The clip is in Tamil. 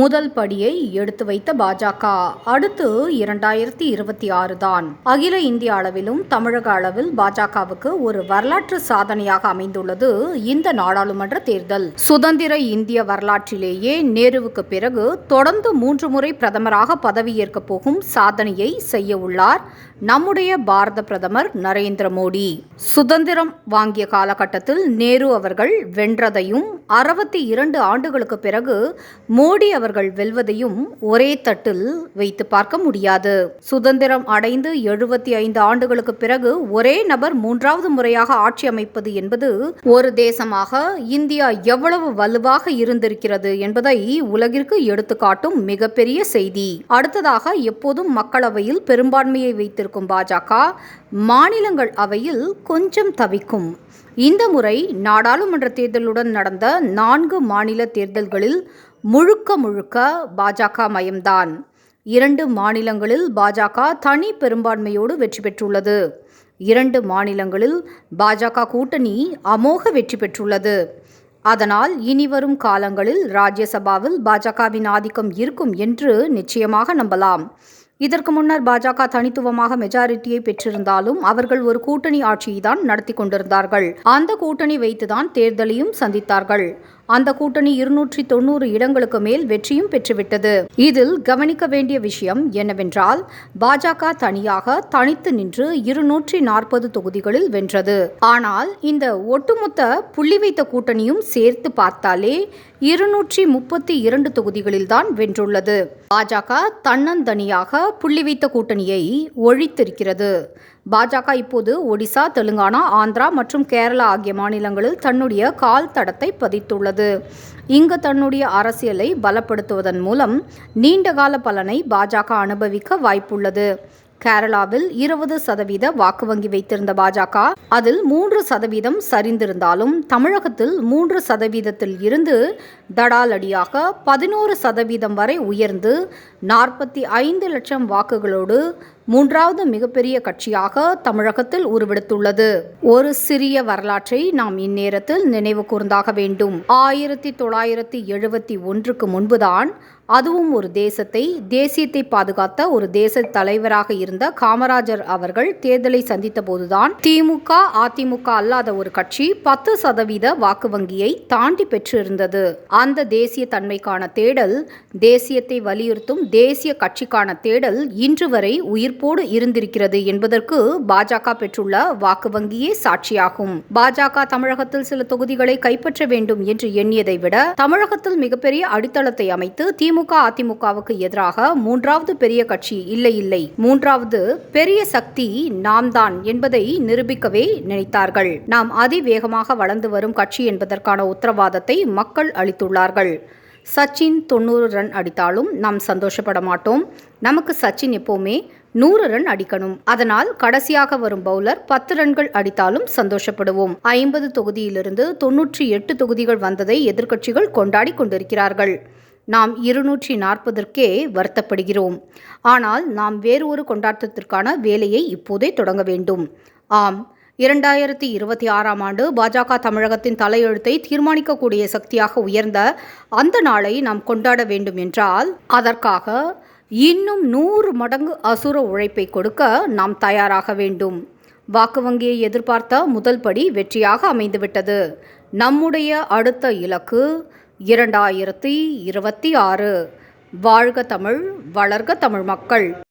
முதல் படியை எடுத்து வைத்த பாஜக. அடுத்து இரண்டாயிரத்தி இருபத்தி ஆறு தான். அகில இந்திய அளவிலும் தமிழக அளவில் பாஜகவுக்கு ஒரு வரலாற்று சாதனையாக அமைந்துள்ளது இந்த நாடாளுமன்ற தேர்தல். சுதந்திர இந்திய வரலாற்றிலேயே நேருவுக்கு பிறகு தொடர்ந்து மூன்று முறை பிரதமராக பதவியேற்க போகும் சாதனையை செய்ய உள்ளார் நம்முடைய பாரத பிரதமர் நரேந்திர மோடி. சுதந்திரம் வாங்கிய காலகட்டத்தில் நேரு அவர்கள் வென்றதையும் அறுபத்தி இரண்டு ஆண்டுகளுக்கு பிறகு மோடி அவர்கள் வெல்வதையும் ஒரே தட்டில் வைத்து பார்க்க முடியாது. சுதந்திரம் அடைந்து எழுபத்தி ஐந்து ஆண்டுகளுக்கு பிறகு ஒரே நபர் மூன்றாவது முறையாக ஆட்சி அமைப்பது என்பது ஒரு தேசமாக இந்தியா எவ்வளவு வலுவாக இருந்திருக்கிறது என்பதை உலகிற்கு எடுத்துக்காட்டும் மிகப்பெரிய செய்தி. அடுத்ததாக எப்போதும் மக்களவையில் பெரும்பான்மையை வைத்திருக்கும் பாஜக மாநிலங்கள் அவையில் கொஞ்சம் தவிக்கும். இந்த முறை நாடாளுமன்ற தேர்தலுடன் நடந்த நான்கு மாநில தேர்தல்களில் முழுக்க முழுக்க பாஜக மயம்தான். இரண்டு மாநிலங்களில் பாஜக தனி பெரும்பான்மையோடு வெற்றி பெற்றுள்ளது. இரண்டு மாநிலங்களில் பாஜக கூட்டணி அமோக வெற்றி பெற்றுள்ளது. அதனால் இனிவரும் காலங்களில் ராஜ்யசபாவில் பாஜகவின் ஆதிக்கம் இருக்கும் என்று நிச்சயமாக நம்பலாம். இதற்கு முன்னர் பாஜக தனித்துவமாக மெஜாரிட்டியை பெற்றிருந்தாலும் அவர்கள் ஒரு கூட்டணி ஆட்சியை தான் நடத்தி கொண்டிருந்தார்கள். அந்த கூட்டணி வைத்துதான் தேர்தலையும் சந்தித்தார்கள். அந்த கூட்டணி இருநூற்றி தொண்ணூறு இடங்களுக்கு மேல் வெற்றியும் பெற்றுவிட்டது. இதில் கவனிக்க வேண்டிய விஷயம் என்னவென்றால் பாஜக தனியாக தனித்து நின்று இருநூற்றி நாற்பது தொகுதிகளில் வென்றது. ஆனால் இந்த ஒட்டுமொத்த புள்ளி வைத்த கூட்டணியும் சேர்த்து பார்த்தாலே இருநூற்றி முப்பத்தி இரண்டு தொகுதிகளில்தான் வென்றுள்ளது. பாஜக தன்னந்தனியாக புள்ளி வைத்த கூட்டணியை ஒழித்திருக்கிறது. பாஜக இப்போது ஒடிசா தெலுங்கானா ஆந்திரா மற்றும் கேரளா ஆகிய மாநிலங்களில் தன்னுடைய கால் தடத்தை பதித்துள்ளது. இங்கு தன்னுடைய அரசியலை பலப்படுத்துவதன் மூலம் நீண்டகால பலனை பாஜக அனுபவிக்க வாய்ப்புள்ளது. கேரளாவில் இருபது சதவீத வாக்கு வங்கி வைத்திருந்த பாஜக அதில் மூன்று சதவீதம் சரிந்திருந்தாலும் தமிழகத்தில் மூன்று சதவீதத்தில் இருந்து தடாலடியாக பதினோரு சதவீதம் வரை உயர்ந்து நாற்பத்தி ஐந்து லட்சம் வாக்குகளோடு மூன்றாவது மிகப்பெரிய கட்சியாக தமிழகத்தில் உருவெடுத்துள்ளது. ஒரு சிறிய வரலாற்றை நாம் இந்நேரத்தில் நினைவு கூர்ந்தாக வேண்டும். ஆயிரத்தி தொள்ளாயிரத்தி எழுபத்தி ஒன்றுக்கு முன்புதான் அதுவும் ஒரு தேசத்தை தேசியத்தை பாதுகாத்த ஒரு தேச தலைவராக இருந்த காமராஜர் அவர்கள் தேர்தலை சந்தித்த போதுதான் திமுக அதிமுக அல்லாத ஒரு கட்சி பத்து சதவீத வாக்கு வங்கியை தாண்டி பெற்றிருந்தது. அந்த தேசிய தன்மைக்கான தேடல் தேசியத்தை வலியுறுத்தும் தேசிய கட்சிக்கான தேடல் இன்று வரை உயிர்ப்போடு இருந்திருக்கிறது என்பதற்கு பாஜக பெற்றுள்ள வாக்கு வங்கியே சாட்சியாகும். பாஜக தமிழகத்தில் சில தொகுதிகளை கைப்பற்ற வேண்டும் என்று எண்ணியதை விட தமிழகத்தில் மிகப்பெரிய அடித்தளத்தை அமைத்து திமுக அதிமுகவுக்கு எதிராக மூன்றாவது பெரிய கட்சி இல்லை இல்லை. மூன்றாவது பெரிய சக்தி நாம் தான் என்பதை நிரூபிக்கவே நினைத்தார்கள். நாம் அதிவேகமாக வளர்ந்து வரும் கட்சி என்பதற்கான உத்தரவாதத்தை மக்கள் அளித்துள்ளார்கள். சச்சின் தொண்ணூறு ரன் அடித்தாலும் நாம் சந்தோஷப்பட மாட்டோம். நமக்கு சச்சின் எப்போவுமே நூறு ரன் அடிக்கணும். அதனால் கடைசியாக வரும் பவுலர் பத்து ரன்கள் அடித்தாலும் சந்தோஷப்படுவோம். ஐம்பது தொகுதியிலிருந்து தொன்னூற்றி எட்டு தொகுதிகள் வந்ததை எதிர்க்கட்சிகள் கொண்டாடி கொண்டிருக்கிறார்கள். நாம் இருநூற்றி நாற்பதற்கே வருத்தப்படுகிறோம். ஆனால் நாம் வேறு ஒரு கொண்டாட்டத்திற்கான வேலையை இப்போதே தொடங்க வேண்டும். ஆம் இரண்டாயிரத்தி இருபத்தி ஆறாம் ஆண்டு பாஜக தமிழகத்தின் தலையெழுத்தை தீர்மானிக்கக்கூடிய சக்தியாக உயர்ந்த அந்த நாளை நாம் கொண்டாட வேண்டும் என்றால் அதற்காக இன்னும் நூறு மடங்கு அசுர உழைப்பை கொடுக்க நாம் தயாராக வேண்டும். வாக்கு வங்கியை எதிர்பார்த்த முதல் படி வெற்றியாக அமைந்துவிட்டது. நம்முடைய அடுத்த இலக்கு இரண்டாயிரத்தி இருபத்தி ஆறு. வாழ்க தமிழ் வளர்க தமிழ் மக்கள்.